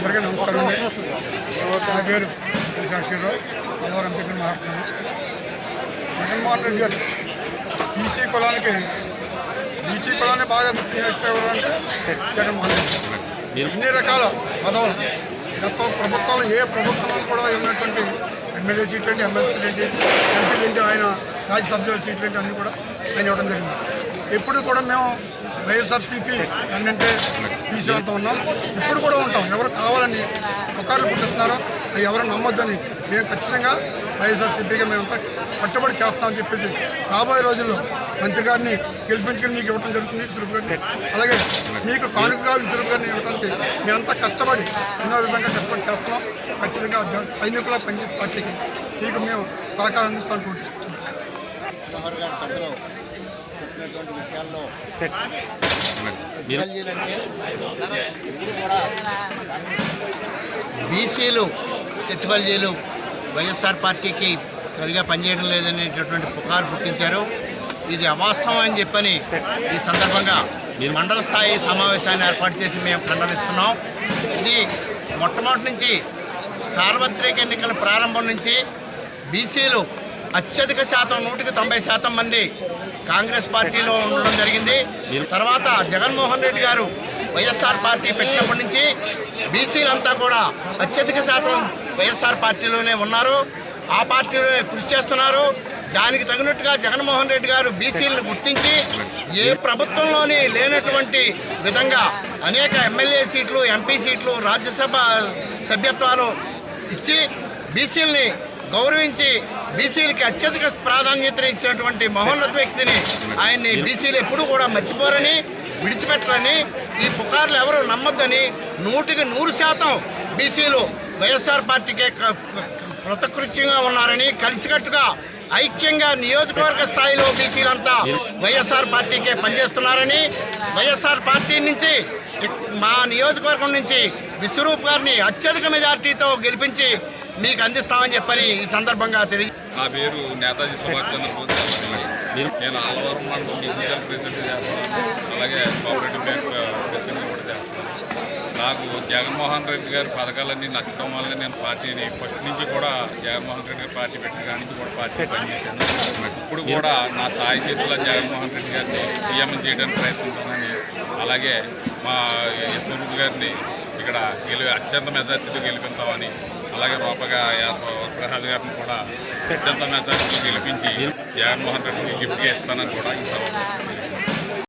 అందరికీ నమస్కారం అండి. నా పేరు సాక్షిరావు గోదావరి ఎంపీ మాట్లాడుతున్నాను. జగన్మోహన్ రెడ్డి గారు బీసీ కులానికి బీసీ కులాన్ని బాగా గుర్తించినట్టు అంటే జగన్మోహన్ రెడ్డి ఎన్ని రకాల పదవులు గత ప్రభుత్వాలు ఏ ప్రభుత్వాలు కూడా ఉన్నటువంటి ఎమ్మెల్యే సీట్లు ఏంటి ఎమ్మెల్సీ ఏంటి ఎంపీలు ఏంటి ఆయన రాజ్యసభ సీట్లు ఏంటి అన్నీ కూడా ఆయన ఇవ్వడం జరిగింది. ఎప్పుడు కూడా మేము వైఎస్ఆర్సీపీ ఏంటంటే తీసుకెళ్తూ ఉన్నాం. ఇప్పుడు కూడా ఉంటాం. ఎవరు కావాలని పుకార్లు పుట్టిస్తున్నారో అది ఎవరు నమ్మొద్దని మేము ఖచ్చితంగా వైఎస్ఆర్సీపీగా మేమంతా కట్టుబడి చేస్తామని చెప్పేసి రాబోయే రోజుల్లో మంత్రి గారిని గెలిపించుకుని మీకు ఇవ్వడం జరుగుతుంది సురుపు గారిని. అలాగే మీకు కానుకగా సురుపు గారిని ఇవ్వడానికి మేమంతా కష్టపడి ఎన్నో విధంగా కష్టపడి చేస్తున్నాం. ఖచ్చితంగా సైనికుల పనిచేసే పార్టీకి మీకు మేము సహకారం అందిస్తాం అనుకుంటున్నాం గారు చెప్పినటువంటి విషయాల్లో ఎమ్మెల్యేలంటే ఇప్పుడు కూడా బీసీలు సెట్టిబల్జీలు వైఎస్ఆర్ పార్టీకి సరిగా పనిచేయడం లేదనేటటువంటి పుకారు పుట్టించారు. ఇది అవాస్తవం అని చెప్పని ఈ సందర్భంగా మండల స్థాయి సమావేశాన్ని ఏర్పాటు చేసి మేము ఖండనిస్తున్నాం. ఇది మొట్టమొదటి నుంచి సార్వత్రిక ఎన్నికల ప్రారంభం నుంచి బీసీలు అత్యధిక శాతం నూటికి తొంభై శాతం మంది కాంగ్రెస్ పార్టీలో ఉండడం జరిగింది. తర్వాత జగన్మోహన్ రెడ్డి గారు వైఎస్ఆర్ పార్టీ పెట్టినప్పటి నుంచి బీసీలంతా కూడా అత్యధిక శాతం వైఎస్ఆర్ పార్టీలోనే ఉన్నారు. ఆ పార్టీలోనే కృషి చేస్తున్నారు. దానికి తగినట్టుగా జగన్మోహన్ రెడ్డి గారు బీసీలను గుర్తించి ఏ ప్రభుత్వంలోని లేనటువంటి విధంగా అనేక ఎమ్మెల్యే సీట్లు ఎంపీ సీట్లు రాజ్యసభ సభ్యత్వాలు ఇచ్చి బీసీలని గౌరవించి బీసీలకి అత్యధిక ప్రాధాన్యత ఇచ్చినటువంటి మహోన్నత వ్యక్తిని ఆయన్ని బీసీలు ఎప్పుడూ కూడా మర్చిపోరని విడిచిపెట్టరని ఈ పుకార్లు ఎవరు నమ్మొద్దని నూటికి నూరు శాతం బీసీలు వైఎస్ఆర్ పార్టీకే కృతకృత్యంగా ఉన్నారని కలిసికట్టుగా ఐక్యంగా నియోజకవర్గ స్థాయిలో బీసీలంతా వైఎస్ఆర్ పార్టీకే పనిచేస్తున్నారని వైఎస్ఆర్ పార్టీ నుంచి మా నియోజకవర్గం నుంచి విశ్వరూప్ గారిని అత్యధిక మెజార్టీతో గెలిపించి మీకు అందిస్తామని చెప్పని ఈ సందర్భంగా తెలియ నా పేరు నేతాజీ సుభాష్ చంద్రబోస్ నేను ఆలవరం మండలం డిసిసిఎల్ ప్రెసిడెంట్ చేస్తున్నాను అలాగే కోఆపరేటివ్ బ్యాంక్ ప్రెసిడెంట్ కూడా చేస్తున్నాను నాకు జగన్మోహన్ రెడ్డి గారి పథకాలన్నీ నచ్చడం వల్ల నేను పార్టీని ఫస్ట్ నుంచి కూడా జగన్మోహన్ రెడ్డి గారి పార్టీ పెట్టిన కాడి నుంచి కూడా పార్టీ పనిచేశాను. ఇప్పుడు కూడా నా స్థాయి చేతుల జగన్మోహన్ రెడ్డి గారిని సీఎం చేయడానికి ప్రయత్నించానని అలాగే మా యశ్వరూప్ గారిని ఇక్కడ గెలి అత్యంత మెజార్టీతో గెలిపిస్తామని అలాగే రూపగా ప్రసాద్ గారిని కూడా అత్యంత మెజార్టీతో గెలిపించి జగన్మోహన్ రెడ్డికి గిఫ్ట్గా ఇస్తానని కూడా ఈ సభ